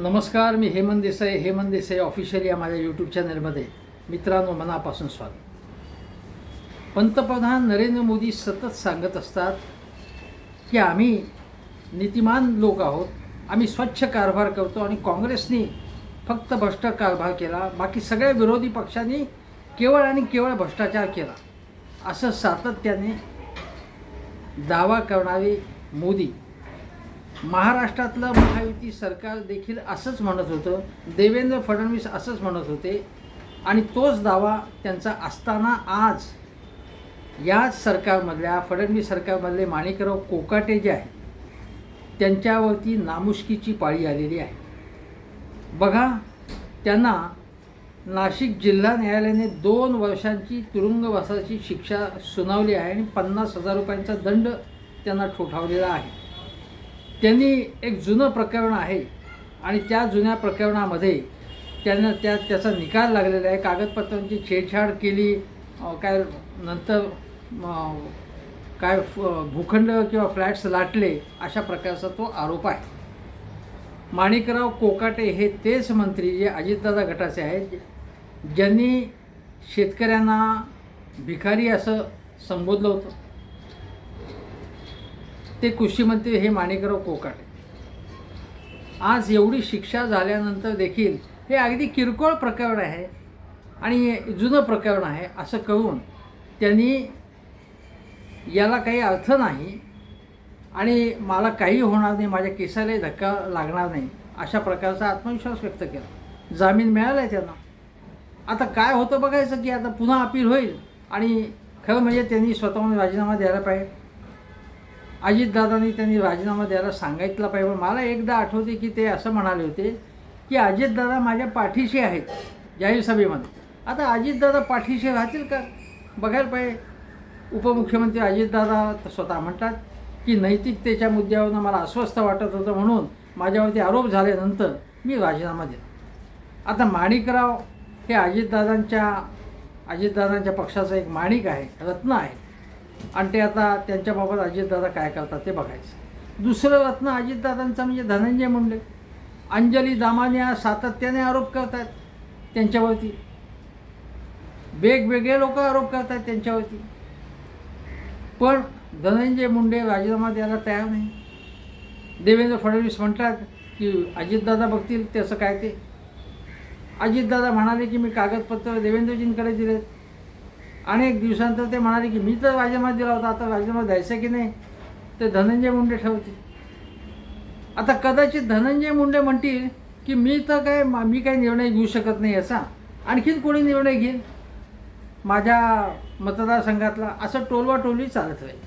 नमस्कार मी हेमंत देसाई. हेमंत देसाई ऑफिशियल या माझ्या यूट्यूब चॅनलमध्ये मित्रांनो मनापासून स्वागत. पंतप्रधान नरेंद्र मोदी सतत सांगत असतात की आम्ही नीतिमान लोक आहोत आम्ही स्वच्छ कारभार करतो आणि काँग्रेसनी फक्त भ्रष्ट कारभार केला बाकी सगळ्या विरोधी पक्षांनी केवळ आणि केवळ भ्रष्टाचार केला. असं सातत्याने दावा करणारे मोदी महाराष्ट्रातलं महायुती सरकार देखील असंच म्हणत होतं. देवेंद्र फडणवीस असंच म्हणत होते. आणि तोच दावा त्यांचा असताना आज याच सरकारमधल्या फडणवीस सरकारमधले माणिकराव कोकाटे जे आहेत त्यांच्यावरती नामुष्कीची पाळी आलेली आहे. बघा त्यांना नाशिक जिल्हा न्यायालयाने दोन वर्षांची तुरुंगवासाची शिक्षा सुनावली आहे आणि पन्नास हजार रुपयांचा दंड त्यांना ठोठावलेला आहे. त्यांनी एक जुनं प्रकरण आहे आणि त्या जुन्या प्रकरणामध्ये त्यांना त्या त्याचा निकाल लागलेला आहे. कागदपत्रांची छेडछाड केली. काय नंतर काय फ- भूखंड किंवा फ्लॅट्स लाटले अशा प्रकारचा तो आरोप आहे. माणिकराव कोकाटे हे तेच मंत्री जे अजितदादा गटाचे आहेत ज्यांनी शेतकऱ्यांना भिकारी असं संबोधलं होतं. ते कृषीमंत्री हे माणिकराव कोकाटे. आज एवढी शिक्षा झाल्यानंतर देखील हे अगदी किरकोळ प्रकरण आहे आणि जुनं प्रकरण आहे असं करून त्यांनी याला काही अर्थ नाही आणि मला काही होणार नाही माझ्या केसालाही धक्का लागणार नाही अशा प्रकारचा आत्मविश्वास व्यक्त केला. जामीन मिळाला आहे त्यांना. आता काय होतं बघायचं की आता पुन्हा अपील होईल आणि खरं म्हणजे त्यांनी स्वतःहून राजीनामा द्यायला पाहिजे. अजितदादांनी त्यांनी राजीनामा द्यायला सांगितला पाहिजे. पण मला एकदा आठवते की ते असं म्हणाले होते की अजितदादा माझ्या पाठीशी आहेत जाहीर सभेमध्ये. आता अजितदादा पाठीशी राहतील का? बघायला पाहिजे. उपमुख्यमंत्री अजितदादा स्वतः म्हणतात की नैतिकतेच्या मुद्द्यावरून मला अस्वस्थ वाटत होतं म्हणून माझ्यावरती आरोप झाल्यानंतर मी राजीनामा दिला. आता माणिकराव हे अजितदादांच्या अजितदादांच्या पक्षाचं एक माणिक आहे रत्न आहे. आणि ते आता त्यांच्याबाबत अजितदादा काय करतात ते बघायचं. दुसरं रत्न अजितदादांचं म्हणजे धनंजय मुंडे. अंजली दामानिया सातत्याने आरोप करत आहेत त्यांच्यावरती. वेगवेगळे लोक आरोप करत आहेत त्यांच्यावरती. पण धनंजय मुंडे राजीनामा द्यायला तयार नाही. देवेंद्र फडणवीस म्हणतात की अजितदादा बघतील त्याचं काय ते. अजितदादा म्हणाले की मी कागदपत्र देवेंद्रजींकडे दिलेत. अनेक दिवसानंतर ते म्हणाले की मी तर राजीनामा दिला होता आता राजीनामा द्यायचा की नाही? ते धनंजय मुंडे ठेवतील आता कदाचित धनंजय मुंडे म्हणतील की मी तर काय मा- मी काही निर्णय घेऊ शकत नाही असा. आणखीन कोणी निर्णय घेईल? माझ्या मतदारसंघातला असं टोलवा टोलवी चालत राहील.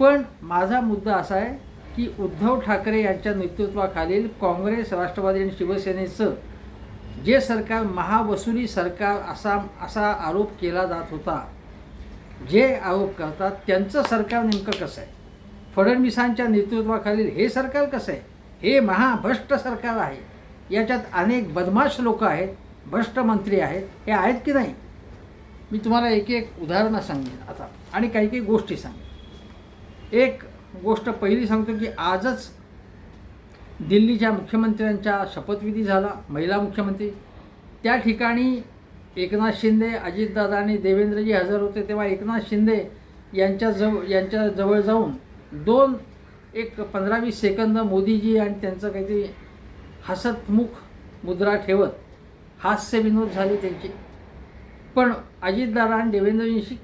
पण माझा मुद्दा असा आहे की उद्धव ठाकरे यांच्या नेतृत्वाखालील काँग्रेस राष्ट्रवादी आणि शिवसेनेचं जे सरकार महावसुली सरकार असा असा आरोप केला जात होता जे आरोप करतात त्यांचं सरकार नेमकं कसं आहे? फडणवीसांच्या नेतृत्वाखालील हे सरकार कसं आहे? हे महाभ्रष्ट सरकार आहे. याच्यात अनेक बदमाश लोक आहेत भ्रष्ट मंत्री आहेत हे आहेत की नाही? मी तुम्हाला एक एक उदाहरणं सांगेन आता आणि काही काही गोष्टी सांगेन. एक गोष्ट पहिली सांगतो की आजच दिल्लीच्या मुख्यमंत्र्यांचा शपथविधी झाला महिला मुख्यमंत्री. त्या ठिकाणी एकनाथ शिंदे अजितदादा आणि देवेंद्रजी हजर होते तेव्हा एकनाथ शिंदे यांच्या जव यांच्या जवळ जाऊन दोन एक पंधरा वीस सेकंद मोदीजी आणि त्यांचं काहीतरी हसतमुख मुद्रा ठेवत हास्यविनोद झाले त्यांचे. पण अजितदादा आणि देवेंद्रजींशी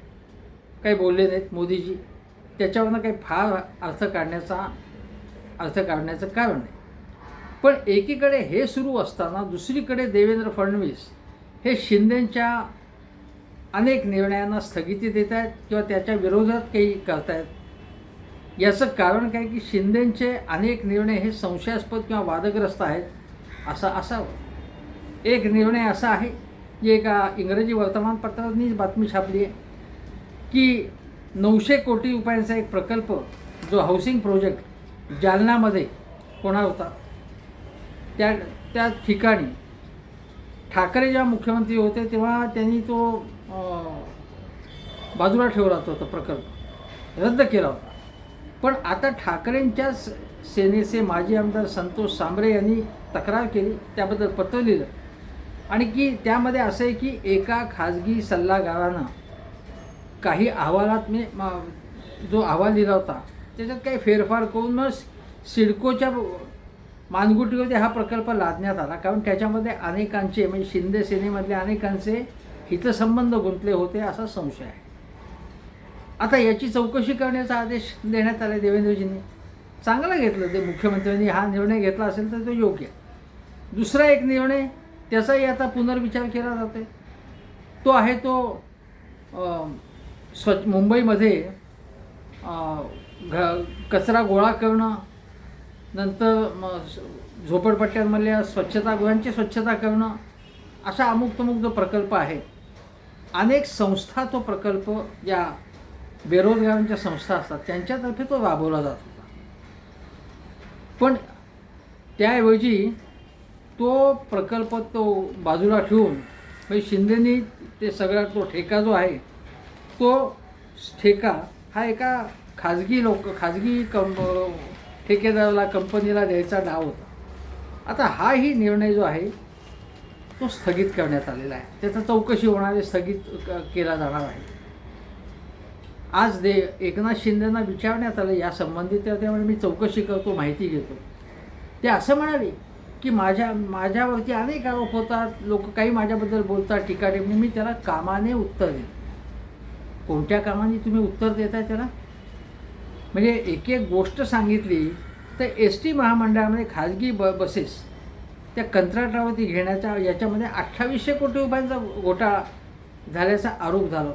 काही बोलले नाहीत मोदीजी. त्याच्यावरनं काही फार अर्थ काढण्याचा अर्थ काढण्याचं कारण नाही. पण एकीकडे हे सुरू असताना दुसरीकडे देवेंद्र फडणवीस हे शिंदेंच्या अनेक निर्णयांना स्थगिती देत आहेत किंवा त्याच्या विरोधात काही करतायत याचं कारण काय की शिंदेंचे अनेक निर्णय हे संशयास्पद किंवा वादग्रस्त आहेत असं असावं. एक निर्णय असा आहे की एका इंग्रजी वर्तमानपत्रांनीच बातमी छापली आहे की नऊशे कोटी रुपयांचा एक प्रकल्प जो हाऊसिंग प्रोजेक्ट जालनामध्ये होणार होता त्या त्या ठिकाणी ठाकरे जेव्हा मुख्यमंत्री होते तेव्हा त्यांनी तो बाजूला ठेवला होता प्रकल्प. रद्द केला होता. पण आता ठाकरेंच्या सेनेचे माजी आमदार संतोष सांबरे यांनी तक्रार केली त्याबद्दल पत्र लिहिलं. आणि की त्यामध्ये असं आहे की एका खाजगी सल्लागारानं काही अहवालात मी जो अहवाल लिहिला होता त्याच्यात काही फेरफार करून मग सिडकोच्या मानगुटीवरती हा प्रकल्प लादण्यात आला. कारण त्याच्यामध्ये अनेकांचे म्हणजे शिंदे सेनेमधले अनेकांचे हितसंबंध गुंतले होते असा संशय आहे. आता याची चौकशी करण्याचा आदेश देण्यात आला देवेंद्रजींनी. चांगलं घेतलं ते मुख्यमंत्र्यांनी. हा निर्णय घेतला असेल तर तो योग्य दुसरा एक निर्णय त्याचाही आता पुनर्विचार केला जातो तो आहे तो स्वच्छ मुंबईमध्ये घ कचरा गोळा करणं नंतर मग झोपडपट्ट्यांमधल्या स्वच्छतागृहांची स्वच्छता करणं असा अमुक तमुक जो प्रकल्प आहे अनेक संस्था तो प्रकल्प या बेरोजगारांच्या संस्था असतात त्यांच्यातर्फे तो राबवला जात होता. पण त्याऐवजी तो प्रकल्प तो बाजूला ठेवून म्हणजे शिंदेनी ते सगळा तो ठेका जो आहे तो ठेका हा एका खाजगी लोक खाजगी कंप ठेकेदाराला कंपनीला द्यायचा डाव होता. आता हाही निर्णय जो आहे तो स्थगित करण्यात आलेला आहे. त्याचा चौकशी होणार स्थगित क- केला जाणार आहे. आज दे एकनाथ शिंदेना विचारण्यात आलं या संबंधित त्यामुळे मी चौकशी करतो माहिती घेतो. ते असं म्हणाले की माझ्या माझ्यावरती अनेक आरोप होतात लोक काही माझ्याबद्दल बोलतात टीका टिप्पणी मी त्याला कामाने उत्तर देतो कोणत्या कामाने तुम्ही उत्तर देताय त्याला? म्हणजे एक एक गोष्ट सांगितली तर एस टी महामंडळामध्ये खाजगी ब बसेस त्या कंत्राटावरती घेण्याच्या याच्यामध्ये अठ्ठावीसशे कोटी रुपयांचा घोटाळा झाल्याचा आरोप झाला.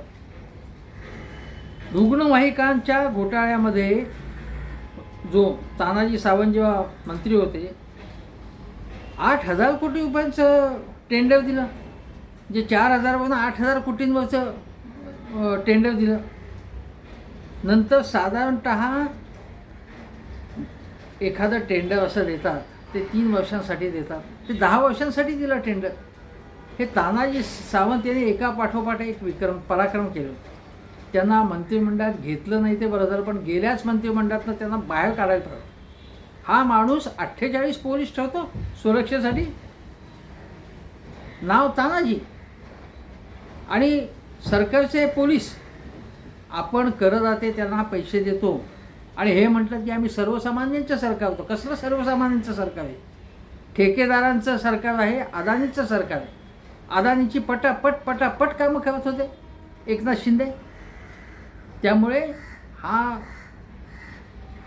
रुग्णवाहिकांच्या घोटाळ्यामध्ये जो तानाजी सावंत जेव्हा मंत्री होते आठ हजार कोटी रुपयांचं टेंडर दिलं. जे चार हजारवरून आठ हजार कोटींवरचं टेंडर दिलं. नंतर साधारणत एखादं टेंडर असं देतात ते तीन वर्षांसाठी देतात. ते दहा वर्षांसाठी दिलं टेंडर हे तानाजी सावंत यांनी एका पाठोपाठ एक विक्रम पराक्रम केलं. त्यांना मंत्रिमंडळात घेतलं नाही ते बरं झालं पण गेल्याच मंत्रिमंडळातनं त्यांना बाहेर काढायला पाहिजे हा माणूस अठ्ठेचाळीस पोलीस ठेवतो सुरक्षेसाठी. नाव तानाजी. आणि सरकारचे पोलीस आपण करदाते त्यांना पैसे देतो. आणि हे म्हटलं की आम्ही सर्वसामान्यांचं सरकार होतो. कसलं सर्वसामान्यांचं सरकार आहे? ठेकेदारांचं सरकार आहे अदानीचं सरकार आहे. अदानीची पटापट पटापट कामं करत होते. एकनाथ शिंदे. त्यामुळे हा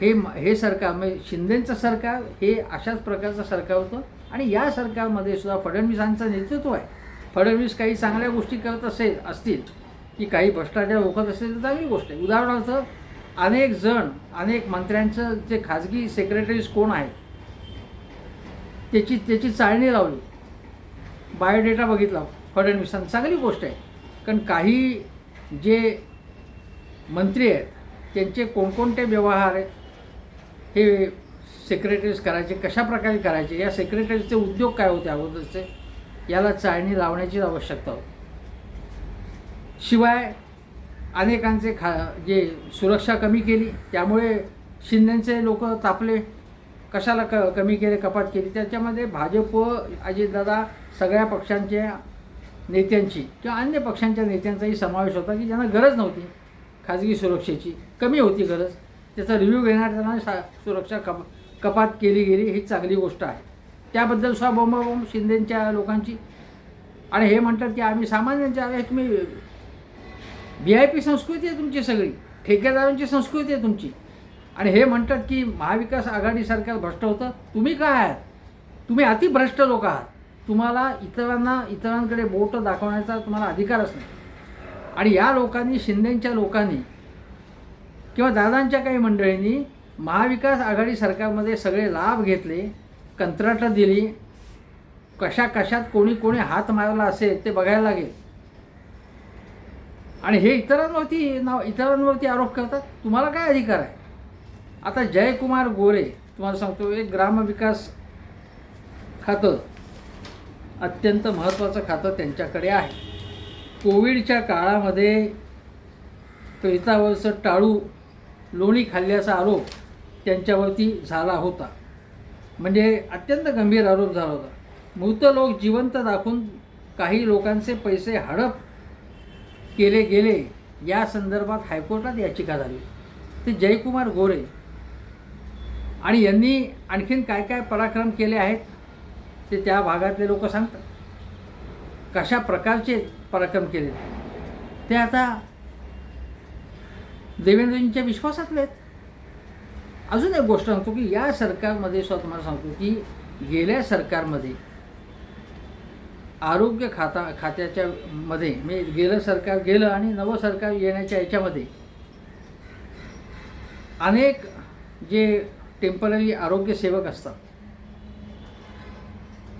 हे म- हे सरकार म्हणजे शिंदेंचं सरकार हे अशाच प्रकारचं सरकार होतं. आणि या सरकारमध्ये सुद्धा फडणवीसांचं नेतृत्व आहे. फडणवीस काही चांगल्या गोष्टी करत असेल असतील. की काही भ्रष्टाचार ओळखत असेल तर चांगली गोष्ट आहे. उदाहरणार्थ अनेक जण अनेक मंत्र्यांचं जे खाजगी सेक्रेटरीज कोण आहेत त्याची त्याची चाळणी लावली. बायोडेटा बघितला फडणवीसांनी चांगली गोष्ट आहे. कारण काही जे मंत्री आहेत त्यांचे कोणकोणते व्यवहार आहेत हे सेक्रेटरीज करायचे कशा प्रकारे करायचे या सेक्रेटरीजचे उद्योग काय होते अगोदरचे याला चाळणी लावण्याची आवश्यकता होती. शिवाय अनेकांचे खा जे सुरक्षा कमी केली त्यामुळे शिंदेचे लोक तापले. कशाला क कमी केले कपात केली? त्याच्यामध्ये भाजप अजितदादा सगळ्या पक्षांच्या नेत्यांची किंवा अन्य पक्षांच्या नेत्यांचाही समावेश होता की ज्यांना गरज नव्हती खाजगी सुरक्षेची. कमी होती गरज. त्याचा रिव्ह्यू घेणार त्यांना सा सुरक्षा कप कपात केली गेली ही चांगली गोष्ट आहे. त्याबद्दल सुद्धा बोंबाबोंब शिंदेच्या लोकांची. आणि हे म्हणतात की आम्ही सामान्यांच्या तुम्ही व्ही आय पी संस्कृती आहे तुमची सगळी. ठेकेदारांची संस्कृती आहे तुमची. आणि हे म्हणतात की महाविकास आघाडी सरकार भ्रष्ट होतं. तुम्ही काय आहात? तुम्ही अतिभ्रष्ट लोक आहात. तुम्हाला इतरांना इतरांकडे बोट दाखवण्याचा तुम्हाला अधिकारच नाही. आणि या लोकांनी शिंदेच्या लोकांनी किंवा दादांच्या काही मंडळींनी महाविकास आघाडी सरकारमध्ये सगळे लाभ घेतले कंत्राटं दिली. कशा कशात कोणी कोणी हात मारला असेल ते बघायला लागेल. आणि हे इतरांवरती नाव इतरांवरती आरोप करतात तुम्हाला काय अधिकार आहे? आता जयकुमार गोरे तुम्हाला सांगतो एक ग्रामविकास खातं अत्यंत महत्त्वाचं खातं त्यांच्याकडे आहे. कोविडच्या काळामध्ये पेतावरचं टाळू लोणी खाल्ल्याचा आरोप त्यांच्यावरती झाला होता. म्हणजे अत्यंत गंभीर आरोप झाला होता. मृत लोक जिवंत दाखवून काही लोकांचे पैसे हडप केले गेले या संदर्भात हायकोर्टात याचिका झाली. ते जयकुमार गोरे. आणि यांनी आणखीन काय काय पराक्रम केले आहेत ते त्या भागातले लोक सांगतात. कशा प्रकारचे पराक्रम केले? ते आता देवेंद्रजींच्या विश्वासातले आहेत. अजून एक गोष्ट सांगतो की या सरकारमध्ये स्वतः तुम्हाला सांगतो की गेल्या सरकारमध्ये आरोग्य खाता खात्याच्या मध्ये मी गेलं सरकार गेलं आणि नवं सरकार येण्याच्या याच्यामध्ये अनेक जे टेंपररी आरोग्य सेवक असतात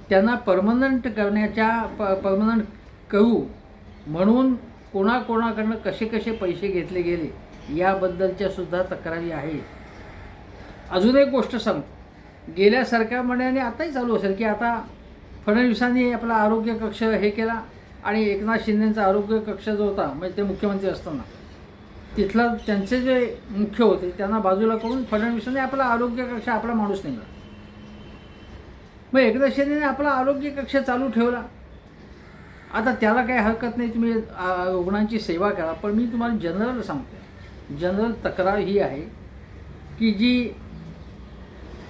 त्यांना परमनंट करण्याच्या प परमनंट करू म्हणून कोणाकोणाकडनं कसे कसे पैसे घेतले गेले याबद्दलच्या सुद्धा तक्रारी आहेत. अजून एक गोष्ट सांगतो. गेल्या सरकारमध्ये आणि आताही चालू असेल की आता फडणवीसांनी आपला आरोग्य कक्ष हे केला आणि एकनाथ शिंदेचा आरोग्य कक्ष जो होता म्हणजे ते मुख्यमंत्री असताना तिथला त्यांचे जे मुख्य होते त्यांना बाजूला करून फडणवीसांनी आपला आरोग्य कक्ष आपला माणूस नेला मग एकनाथ शिंदेने आपला आरोग्य कक्ष चालू ठेवला. आता त्याला काही हरकत नाही तुम्ही रुग्णांची सेवा करा पण मी तुम्हाला जनरल सांगतो जनरल तक्रार ही आहे की जी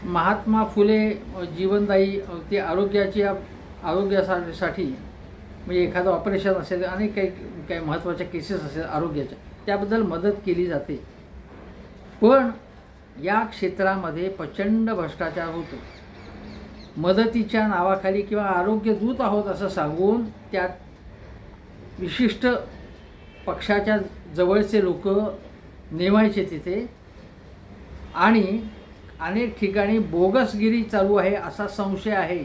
महात्मा फुले जीवनदायी ते आरोग्याची आरोग्यासाठी म्हणजे एखादं ऑपरेशन असेल अनेक काही काही महत्त्वाच्या केसेस असेल आरोग्याच्या त्याबद्दल मदत केली जाते. पण या क्षेत्रामध्ये प्रचंड भ्रष्टाचार होतो. मदतीच्या नावाखाली किंवा आरोग्य दूत आहोत असं सांगून त्यात विशिष्ट पक्षाच्या जवळचे लोक नेमायचे तिथे. आणि अनेक ठिकाणी बोगसगिरी चालू आहे असा संशय आहे.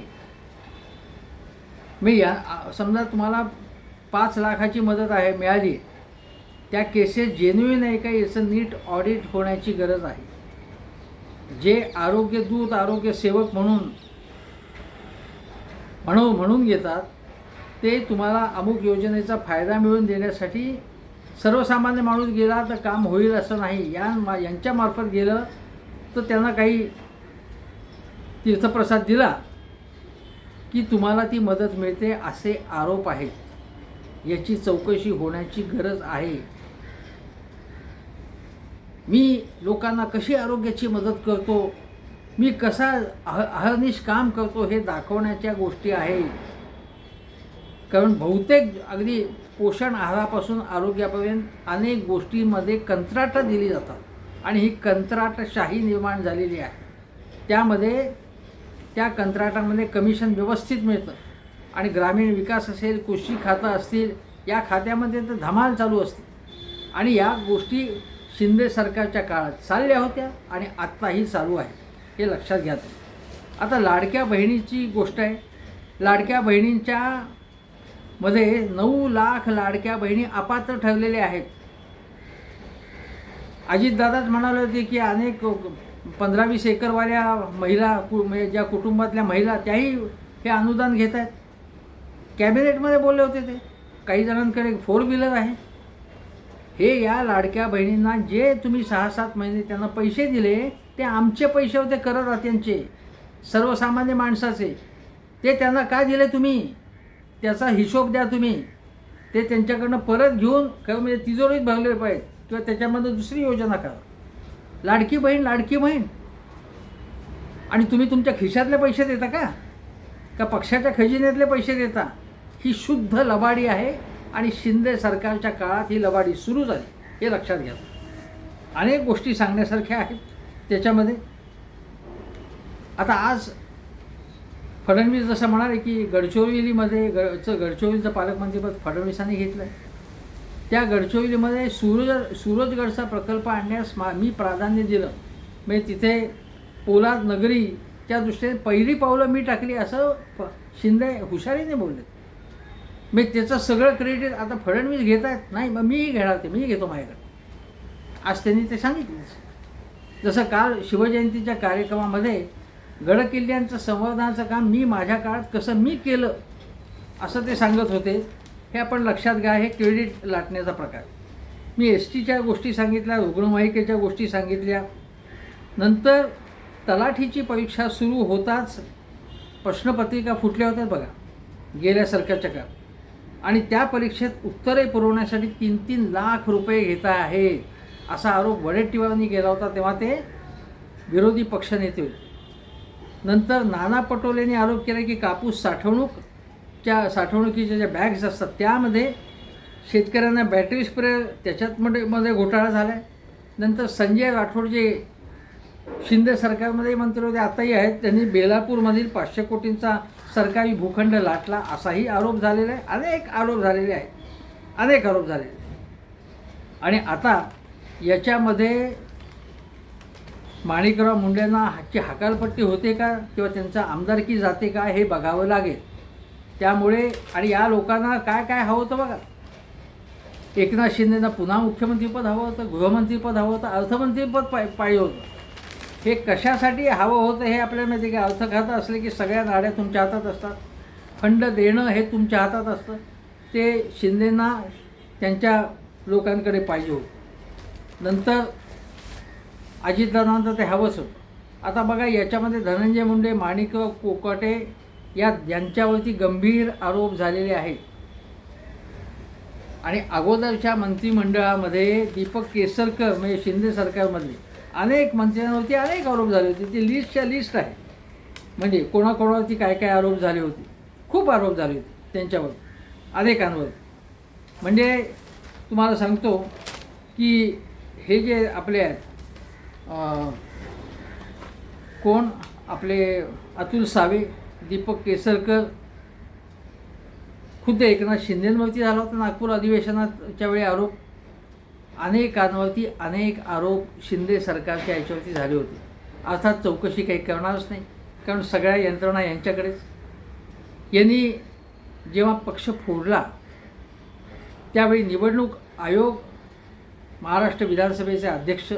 मी या समजा तुम्हाला पाच लाखाची मदत आहे मिळाली. त्या केसेस जेन्युइन आहे का? याचं नीट ऑडिट होण्याची गरज आहे. जे आरोग्य दूत आरोग्य सेवक म्हणून म्हणून म्हणून घेतात ते तुम्हाला अमुक योजनेचा फायदा मिळवून देण्यासाठी सर्वसामान्य माणूस गेला तर काम होईल असं नाही. या मा यांच्यामार्फत गेलं तर त्यांना काही तीर्थप्रसाद दिला की तुम्हाला ती मदत मिळते असे आरोप आहेत. याची चौकशी होण्याची गरज आहे. मी लोकांना कशी आरोग्याची मदत करतो? मी कसा अह अहर्निश काम करतो हे दाखवण्याच्या गोष्टी आहेत. कारण बहुतेक अगदी पोषण आहारापासून आरोग्यापर्यंत अनेक गोष्टींमध्ये कंत्राटं दिली जातात. आणि ही कंत्राटशाही निर्माण झालेली आहे. त्यामध्ये त्या कंत्राटामध्ये कमिशन व्यवस्थित मिळतं आणि ग्रामीण विकास असेल कृषी खातं असतील या खात्यामध्ये तर धमाल चालू असते. आणि या गोष्टी शिंदे सरकारच्या काळात चालल्या होत्या आणि आत्ताही चालू आहे हे लक्षात घ्या आता लाडक्या बहिणीची गोष्ट आहे. लाडक्या बहिणींच्या मध्ये नऊ लाख लाडक्या बहिणी अपात्र ठरलेल्या आहेत. अजितदादाच म्हणाले होते की अनेक पंधरा वीस एकरवाल्या महिला कु म्हणजे ज्या कुटुंबातल्या महिला त्याही हे अनुदान घेत आहेत. कॅबिनेटमध्ये बोलले होते ते. काही जणांकडे फोर व्हीलर आहे. हे या लाडक्या बहिणींना जे तुम्ही सहा सात महिने त्यांना पैसे दिले ते आमचे पैसे होते करदात्यांचे. सर्वसामान्य माणसाचे. ते त्यांना का दिले तुम्ही? त्याचा हिशोब द्या तुम्ही. ते त्यांच्याकडनं परत घेऊन किंवा म्हणजे तिजोरीत भरले पाहिजे किंवा त्याच्यामध्ये दुसरी योजना करा. लाडकी बहीण लाडकी बहीण. आणि तुम्ही तुमच्या खिशातले पैसे देता का? का पक्षाच्या खजिन्यातले पैसे देता? ही शुद्ध लबाडी आहे आणि शिंदे सरकारच्या काळात ही लबाडी सुरू झाली. हे लक्षात घ्या. अनेक गोष्टी सांगण्यासारख्या आहेत त्याच्यामध्ये. आता आज फडणवीस जसं म्हणाले की गडचिरोलीमध्ये गडचं गडचिरोलीचं पालकमंत्रीपद फडणवीसांनी घेतलं आहे त्या गडचिरोलीमध्ये सूरज सूरजगडचा प्रकल्प आणण्यास मा मी प्राधान्य दिलं. म्हणजे तिथे पोलाद नगरीच्या दृष्टीने पहिली पावलं मी टाकली असं प शिंदे हुशारीने बोलले. मी त्याचं सगळं क्रेडिट आता फडणवीस घेत आहेत. नाही मग मीही घेणार ते मी घेतो माझ्याकडे. आज त्यांनी ते सांगितलं. जसं काल शिवजयंतीच्या कार्यक्रमामध्ये गडकिल्ल्यांचं संवर्धनाचं काम मी माझ्या काळात कसं मी केलं असं ते सांगत होते. हे आपण लक्षात घ्या हे क्रेडिट लाटण्याचा प्रकार. मी एस टीच्या गोष्टी सांगितल्या रुग्णवाहिकेच्या गोष्टी सांगितल्या. नंतर तलाठीची परीक्षा सुरू होताच प्रश्नपत्रिका फुटल्या होत्या बघा गेल्या सरकारच्या का आणि त्या परीक्षेत उत्तरे पुरवण्यासाठी तीन तीन लाख रुपये घेत आहे असा आरोप वडेट्टीवारांनी केला होता तेव्हा ते विरोधी पक्षनेते होते. नंतर नाना पटोलेंनी आरोप केला की कापूस साठवणूक त्या साठवणुकीच्या ज्या बॅग्स असतात त्यामध्ये शेतकऱ्यांना बॅटरी स्प्रे त्याच्यात मध्ये मध्ये घोटाळा झाला आहे नंतर संजय राठोड जे शिंदे सरकारमध्ये मंत्री होते आताही आहेत. त्यांनी बेलापूरमधील पाचशे कोटींचा सरकारी भूखंड लाटला असाही आरोप झालेला आहे. अनेक आरोप झालेले आहेत. अनेक आरोप झालेले आणि आता याच्यामध्ये माणिकराव मुंडेंना हाची हकालपट्टी होते का? किंवा त्यांचा आमदारकी जाते का? हे बघावं लागेल. त्यामुळे आणि या लोकांना काय काय हवं होतं बघा. एकनाथ शिंदेना पुन्हा मुख्यमंत्रीपद हवं होतं गृहमंत्रीपद हवं होतं अर्थमंत्रीपद पाय पाहिजे होतं. हे कशासाठी हवं होतं हे आपल्याला माहिती आहे की? अर्थ खातं असले की सगळ्या नाड्या तुमच्या हातात असतात. फंड देणं हे तुमच्या हातात असतं. ते शिंदेना त्यांच्या लोकांकडे पाहिजे होतं. नंतर अजितदादांना ते हवंच होतं. आता बघा याच्यामध्ये धनंजय मुंडे माणिकराव कोकटे या यांच्यावरती गंभीर आरोप झालेले आहेत. आणि अगोदरच्या मंत्रिमंडळामध्ये दीपक केसरकर म्हणजे शिंदे सरकारमधले अनेक मंत्र्यांवरती अनेक आरोप झाले होते. ती लिस्टच्या लिस्ट आहे. म्हणजे कोणाकोणावरती काय काय आरोप झाले होते. खूप आरोप झाले होते त्यांच्यावर अनेकांवर. म्हणजे तुम्हाला सांगतो की हे जे आपले आहेत कोण आपले अतुल सावे दीपक केसरकर. खुद्द एकनाथ शिंदेंवरती झाला होता नागपूर अधिवेशनाच्या वेळी आरोप. अनेकांवरती अनेक आरोप शिंदे सरकारच्या याच्यावरती झाले होते. अर्थात चौकशी काही करणारच नाही कारण सगळ्या यंत्रणा यांच्याकडेच. यांनी जेव्हा पक्ष फोडला त्यावेळी निवडणूक आयोग महाराष्ट्र विधानसभेचे अध्यक्ष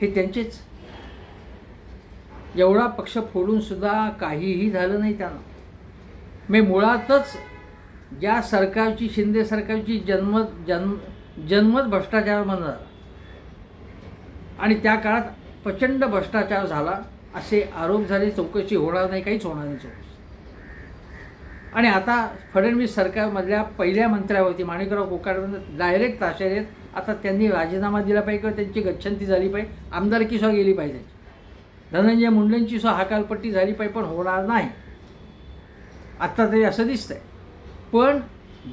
हे त्यांचेच. एवढा पक्ष फोडून सुद्धा काहीही झालं नाही त्यांना. मी मुळातच ज्या सरकारची शिंदे सरकारची जन्म जन्म जन्मच भ्रष्टाचार म्हणणार आणि त्या काळात प्रचंड भ्रष्टाचार झाला असे आरोप झाले चौकशी होणार नाही काहीच होणार नाही चौकशी आणि आता फडणवीस सरकारमधल्या पहिल्या मंत्र्यावरती माणिकराव कोकाडमध्ये डायरेक्ट ताशेर आहेत. आता त्यांनी राजीनामा दिला पाहिजे किंवा त्यांची गच्छंती झाली पाहिजे. आमदारकी गेली पाहिजे. धनंजय मुंडेंची सुद्धा हकालपट्टी झाली पाहिजे पण होणार नाही. आत्ता तरी असं दिसतंय. पण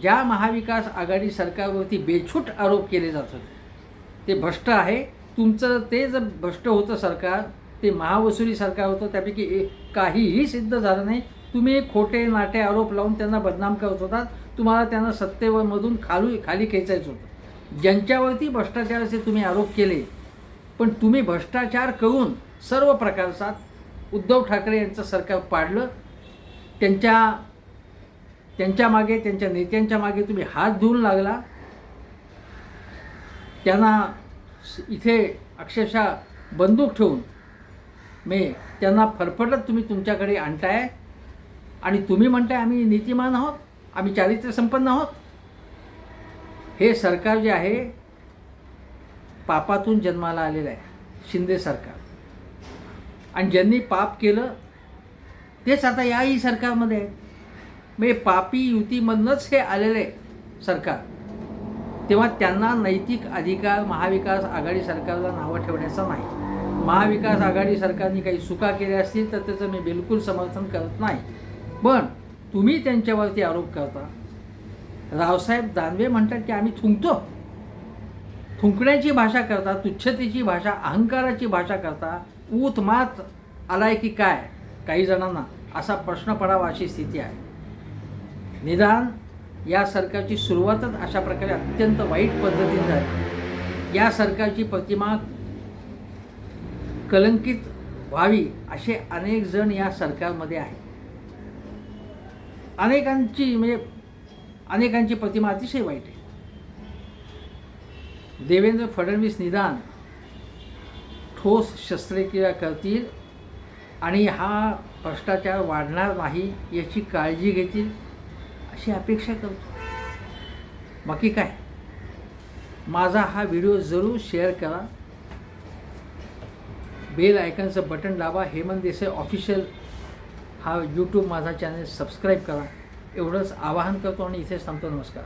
ज्या महाविकास आघाडी सरकारवरती बेछूट आरोप केले जात होते ते भ्रष्ट आहे. तुमचं ते जर भ्रष्ट होतं सरकार ते महावसुली सरकार होतं त्यापैकी एक काहीही सिद्ध झालं नाही. तुम्ही खोटे नाटे आरोप लावून त्यांना बदनाम करत होतात तुम्हाला त्यांना सत्तेवरमधून खालू खाली खेचायचं होतं. ज्यांच्यावरती भ्रष्टाचाराचे तुम्ही आरोप केले पण तुम्ही भ्रष्टाचार करून सर्व प्रकारचा उद्धव ठाकरे यांचं सरकार पाडलं. त्यांच्या त्यांच्या मागे त्यांच्या नेत्यांच्या मागे तुम्ही हात धुवून लागला. त्यांना इथे अक्षरशः बंदूक ठेवून मे त्यांना फरफटत तुम्ही तुमच्याकडे आणताय. आणि तुम्ही म्हणताय आम्ही नीतिमान आहोत आम्ही चारित्र्य संपन्न आहोत. हे सरकार जे आहे पापातून जन्माला आलेलं आहे. शिंदे सरकार. आणि ज्यांनी पाप केलं तेच आता याही सरकारमध्ये आहे. म्हणजे पापी युतीमधनंच हे आलेलं आहे सरकार. तेव्हा त्यांना नैतिक अधिकार महाविकास आघाडी सरकारला नावं ठेवण्याचा नाही. महाविकास आघाडी सरकारने काही चुका केल्या असतील तर त्याचं मी बिलकुल समर्थन करत नाही. पण तुम्ही त्यांच्यावरती आरोप करता. रावसाहेब दानवे म्हणतात की आम्ही थुंकतो. थुंकण्याची भाषा करता तुच्छतेची भाषा अहंकाराची भाषा करता. ऊत मात आलाय की काय? काही जणांना असा प्रश्न पडावा अशी स्थिती आहे. निदान या सरकारची सुरुवातच अशा प्रकारे अत्यंत वाईट पद्धतीने झाली. या सरकारची प्रतिमा कलंकित व्हावी असे अनेक जण या सरकारमध्ये आहेत. अनेकांची म्हणजे अनेकांची प्रतिमा अतिशय वाईट आहे. देवेंद्र फडणवीस निदान ठोस शस्त्रक्रिया करतील आणि हा भ्रष्टाचार वाढणार नाही याची काळजी घेतील अशी अपेक्षा करतो. बाकी काय? माझा हा व्हिडिओ जरूर शेअर करा. बेल आयकनचं बटन दाबा. हेमंत देसाई ऑफिशियल हा यूट्यूब माझा चॅनल सबस्क्राईब करा. एवढंच आवाहन करतो आणि इथेच थांबतो. नमस्कार.